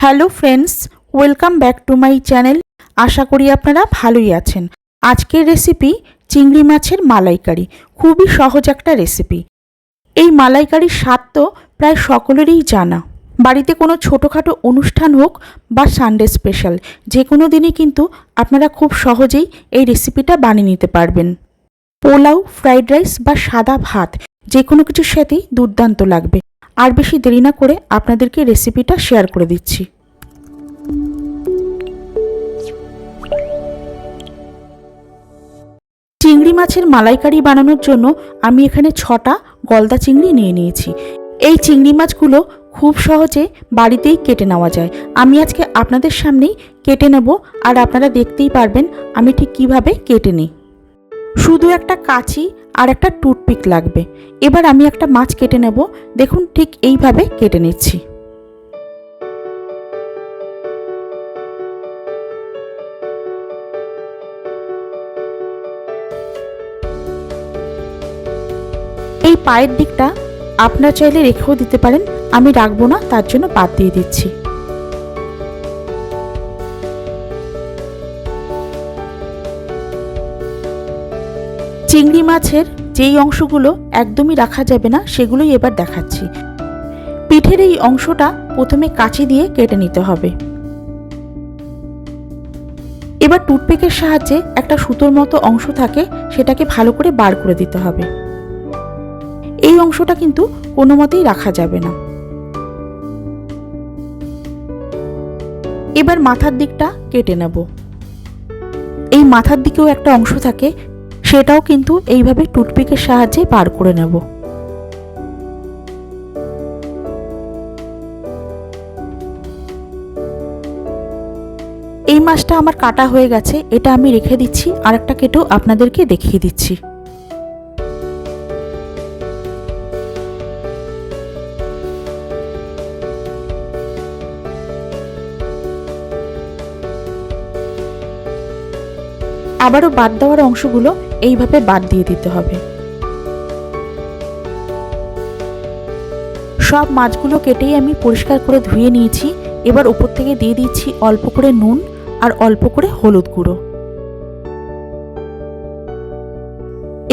Hello friends, welcome back to my channel. আশা করি আপনারা ভালোই আছেন। আজকের রেসিপি চিংড়ি মাছের মালাইকারি। খুবই সহজ একটা রেসিপি। এই মালাইকারির স্বাদ তো প্রায় সকলেরই জানা। বাড়িতে কোনো ছোটোখাটো অনুষ্ঠান হোক বা সানডে স্পেশাল যে কোনো দিনই কিন্তু আপনারা খুব সহজেই এই রেসিপিটা বানিয়ে নিতে পারবেন। পোলাও, ফ্রাইড রাইস বা সাদা ভাত, যে কোনো কিছুর সাথেই দুর্দান্ত লাগবে। আর বেশি দেরি না করে আপনাদেরকে রেসিপিটা শেয়ার করে দিচ্ছি। চিংড়ি মাছের মালাইকারি বানানোর জন্য আমি এখানে ছটা গলদা চিংড়ি নিয়ে নিয়েছি। এই চিংড়ি মাছগুলো খুব সহজে বাড়িতেই কেটে নেওয়া যায়। আমি আজকে আপনাদের সামনেই কেটে নেব আর আপনারা দেখতেই পারবেন আমি ঠিক কীভাবে কেটে নিই। শুধু একটা কাঁচি আর একটা টুথপিক লাগবে। এবার আমি একটা মাছ কেটে নেব। দেখুন ঠিক এইভাবে কেটে নিচ্ছি। এই পায়ের দিকটা আপনার চাইলে রেখেও দিতে পারেন। আমি রাখব না, তার জন্য বাদ দিয়ে দিচ্ছি। চিংড়ি মাছের যেই অংশগুলো একদমই রাখা যাবে না, সেগুলোই এবার দেখাচ্ছি। পিঠের এই অংশটা প্রথমে কাঁচি দিয়ে কেটে নিতে হবে। এবার টুথপিকের সাহায্যে একটা সুতোর মতো অংশ থাকে, সেটাকে ভালো করে বার করে দিতে হবে। এই অংশটা কিন্তু কোনো মতেই রাখা যাবে না। এবার মাথার দিকটা কেটে নেব। এই মাথার দিকেও একটা অংশ থাকে সেটাও কিন্তু এইভাবে টুথপিকের সাহায্যে বার করে নেব। এই মাছটা আমার কাটা হয়ে গেছে, এটা আমি রেখে দিচ্ছি আর একটা কেটেও আপনাদেরকে দেখিয়ে দিচ্ছি। আবারও বাদ দেওয়ার অংশগুলো এইভাবে বাদ দিয়ে দিতে হবে। সব মাছগুলো কেটেই আমি পরিষ্কার করে ধুয়ে নিয়েছি। এবার উপর থেকে দিয়ে দিচ্ছি অল্প করে নুন আর অল্প করে হলুদ গুঁড়ো।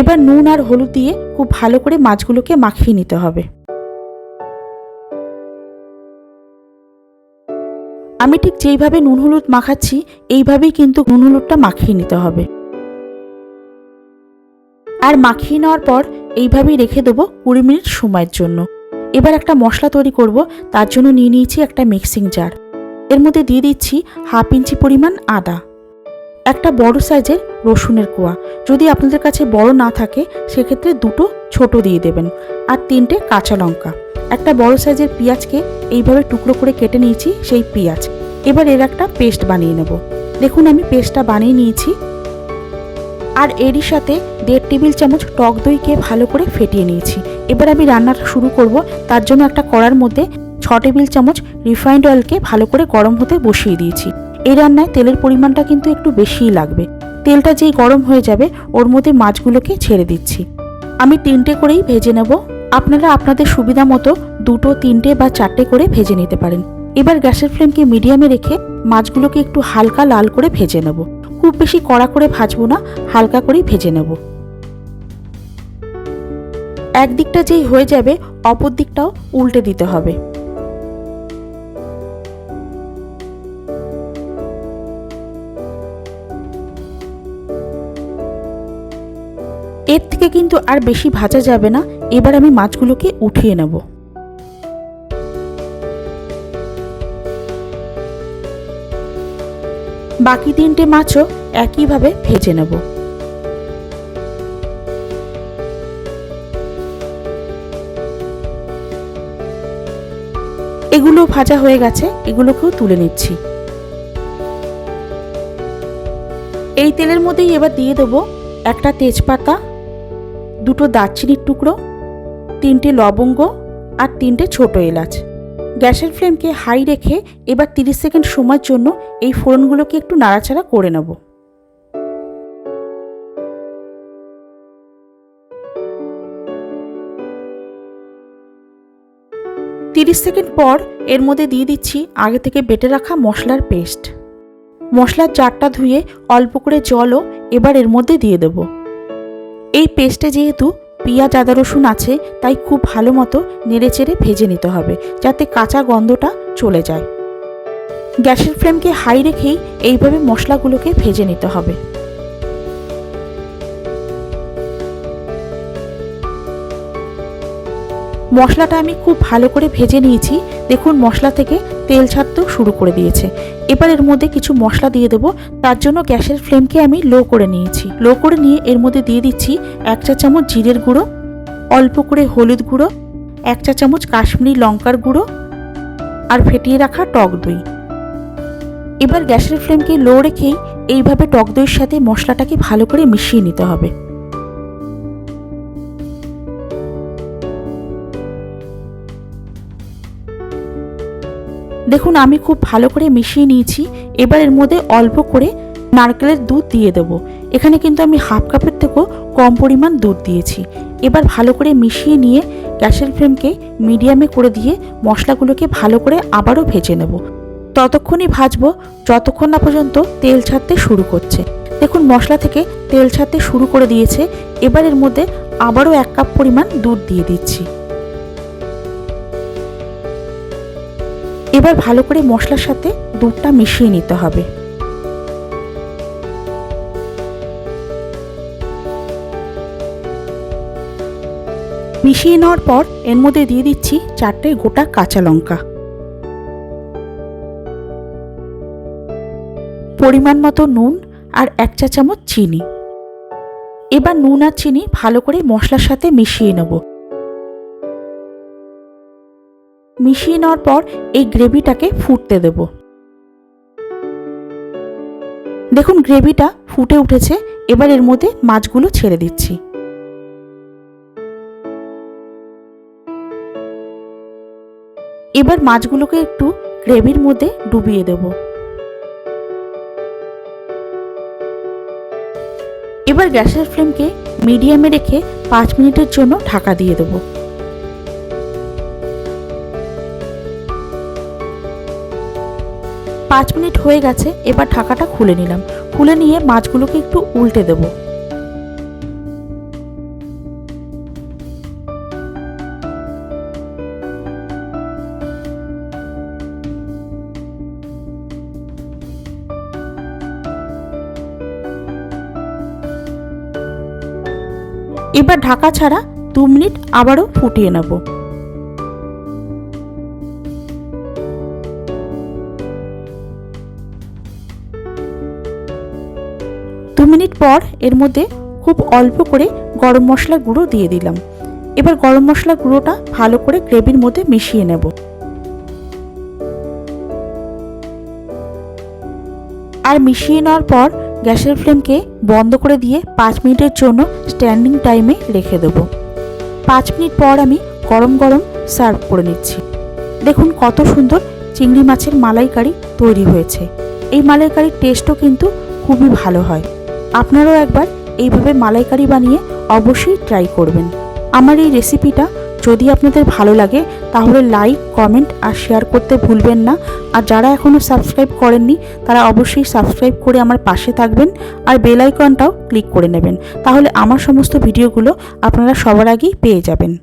এবার নুন আর হলুদ দিয়ে খুব ভালো করে মাছগুলোকে মাখিয়ে নিতে হবে। আমি ঠিক যেইভাবে নুন হলুদ মাখাচ্ছি, এইভাবেই কিন্তু নুন হলুদটা মাখিয়ে নিতে হবে। আর মাখিয়ে নেওয়ার পর এইভাবেই রেখে দেবো কুড়ি মিনিট সময়ের জন্য। এবার একটা মশলা তৈরি করব, তার জন্য নিয়ে নিয়েছি একটা মিক্সিং জার। এর মধ্যে দিয়ে দিচ্ছি হাফ ইঞ্চি পরিমাণ আদা। একটা বড় সাইজের রসুনের কোয়া। যদি আপনাদের কাছে বড় না থাকে, সেক্ষেত্রে দুটো ছোট দিয়ে দেবেন। আর তিনটে কাঁচা লঙ্কা। একটা বড় সাইজের পেঁয়াজকে এইভাবে টুকরো করে কেটে নিয়েছি সেই পেঁয়াজ। এবার এর একটা পেস্ট বানিয়ে নেব। দেখুন আমি পেস্টটা বানিয়ে নিয়েছি। আর এরই সাথে দেড় টেবিল চামচ টক দইকে ভালো করে ফেটিয়ে নিয়েছি। এবার আমি রান্নাটা শুরু করব। তার জন্য একটা কড়ার মধ্যে ছ টেবিল চামচ রিফাইন্ড অয়েলকে ভালো করে গরম হতে বসিয়ে দিয়েছি। এই রান্নায় তেলের পরিমাণটা কিন্তু একটু বেশিই লাগবে। তেলটা যেই গরম হয়ে যাবে, ওর মধ্যে মাছগুলোকে ছেড়ে দিচ্ছি। আমি তিনটে করেই ভেজে নেব। আপনারা আপনাদের সুবিধা মতো দুটো, তিনটে বা চারটে করে ভেজে নিতে পারেন। এবার গ্যাসের ফ্লেমকে মিডিয়ামে রেখে মাছগুলোকে একটু হালকা লাল করে ভেজে নেব। খুব বেশি কড়া করে ভাজবো না, হালকা করেই ভেজে নেব। একদিকটা যেই হয়ে যাবে, অপর দিকটাও উল্টে দিতে হবে। এর থেকে কিন্তু আর বেশি ভাজা যাবে না, এবার আমি মাছগুলোকে উঠিয়ে নেব। বাকি তিনটে মাছও একইভাবে ভেজে নেব। এগুলো ভাজা হয়ে গেছে, এগুলোকেও তুলে নিচ্ছি। এই তেলের মধ্যেই এবার দিয়ে দেবো একটা তেজপাতা, দুটো দারচিনির টুকরো, তিনটে লবঙ্গ আর তিনটে ছোট এলাচ। গ্যাসের ফ্লেমকে হাই রেখে এবার তিরিশ সেকেন্ড সময়ের জন্য এই ফোড়নগুলোকে একটু নাড়াচাড়া করে নেব। তিরিশ সেকেন্ড পর এর মধ্যে দিয়ে দিচ্ছি আগে থেকে বেটে রাখা মশলার পেস্ট। মশলার চারটা ধুয়ে অল্প করে জলও এবার এর মধ্যে দিয়ে দেব। এই পেস্টে যেহেতু পেঁয়াজ, আদা, রসুন আছে, তাই খুব ভালো মতো নেড়েচেড়ে ভেজে নিতে হবে, যাতে কাঁচা গন্ধটা চলে যায়। গ্যাসের ফ্লেমকে হাই রেখেই এইভাবে মশলাগুলোকে ভেজে নিতে হবে। মশলাটা আমি খুব ভালো করে ভেজে নিয়েছি। দেখুন, মশলা থেকে তেল ছাড়তেও শুরু করে দিয়েছে। এবার এর মধ্যে কিছু মশলা দিয়ে দেবো। তার জন্য গ্যাসের ফ্লেমকে আমি লো করে নিয়েছি। লো করে নিয়ে এর মধ্যে দিয়ে দিচ্ছি এক চা চামচ জিরের গুঁড়ো, অল্প করে হলুদ গুঁড়ো, এক চা চামচ কাশ্মীরি লঙ্কার গুঁড়ো আর ফেটিয়ে রাখা টক দই। এবার গ্যাসের ফ্লেমকে লো রেখেই এইভাবে টক দইয়ের সাথে মশলাটাকে ভালো করে মিশিয়ে নিতে হবে। দেখুন, আমি খুব ভালো করে মিশিয়ে নিয়েছি। এবার এর মধ্যে অল্প করে নারকেলের দুধ দিয়ে দেবো। এখানে কিন্তু আমি হাফ কাপের থেকেও কম পরিমাণ দুধ দিয়েছি। এবার ভালো করে মিশিয়ে নিয়ে গ্যাসের ফ্লেমকে মিডিয়ামে করে দিয়ে মশলাগুলোকে ভালো করে আবারও ভেজে নেব। ততক্ষণই ভাজবো, যতক্ষণ না পর্যন্ত তেল ছাড়তে শুরু করছে। দেখুন, মশলা থেকে তেল ছাড়তে শুরু করে দিয়েছে। এবার এর মধ্যে আবারও এক কাপ পরিমাণ দুধ দিয়ে দিচ্ছি। এবার ভালো করে মশলার সাথে দুধটা মিশিয়ে নিতে হবে। মিশিয়ে নেওয়ার পর এর মধ্যে দিয়ে দিচ্ছি চারটে গোটা কাঁচা লঙ্কা। পরিমাণ মতো নুন আর এক চা চামচ চিনি। এবার নুন আর চিনি ভালো করে মশলার সাথে মিশিয়ে নেব। মিশিয়ে নেওয়ার পর এই গ্রেভিটাকে ফুটতে দেব। দেখুন, গ্রেভিটা ফুটে উঠেছে। এবার এর মধ্যে মাছগুলো ছেড়ে দিচ্ছি। এবার মাছগুলোকে একটু গ্রেভির মধ্যে ডুবিয়ে দেব। এবার গ্যাসের ফ্লেমকে মিডিয়ামে রেখে পাঁচ মিনিটের জন্য ঢাকা দিয়ে দেবো। পাঁচ মিনিট হয়ে গেছে, এবার ঢাকাটা খুলে নিলাম। খুলে নিয়ে মাছগুলোকে একটু উল্টে দেব। এবার ঢাকা ছাড়া দু মিনিট আবারও ফুটিয়ে নেব। দু মিনিট পর এর মধ্যে খুব অল্প করে গরম মশলা গুঁড়ো দিয়ে দিলাম। এবার গরম মশলা গুঁড়োটা ভালো করে গ্রেভির মধ্যে মিশিয়ে নেব। আর মিশিয়ে নেওয়ার পর গ্যাসের ফ্লেমকে বন্ধ করে দিয়ে পাঁচ মিনিটের জন্য স্ট্যান্ডিং টাইমে রেখে দেবো। পাঁচ মিনিট পর আমি গরম গরম সার্ভ করে নিচ্ছি। দেখুন কত সুন্দর চিংড়ি মাছের মালাইকারি তৈরি হয়েছে। এই মালাইকারির টেস্টও কিন্তু খুবই ভালো হয়। আপনারাও একবার এইভাবে মালাইকারি বানিয়ে অবশ্যই ট্রাই করবেন। আমার এই রেসিপিটা যদি আপনাদের ভালো লাগে, তাহলে লাইক কমেন্ট আর শেয়ার করতে ভুলবেন না। আর যারা এখনও সাবস্ক্রাইব করেননি, তারা অবশ্যই সাবস্ক্রাইব করে আমার পাশে থাকবেন আর বেল আইকনটাও ক্লিক করে নেবেন। তাহলে আমার সমস্ত ভিডিওগুলো আপনারা সবার আগেই পেয়ে যাবেন।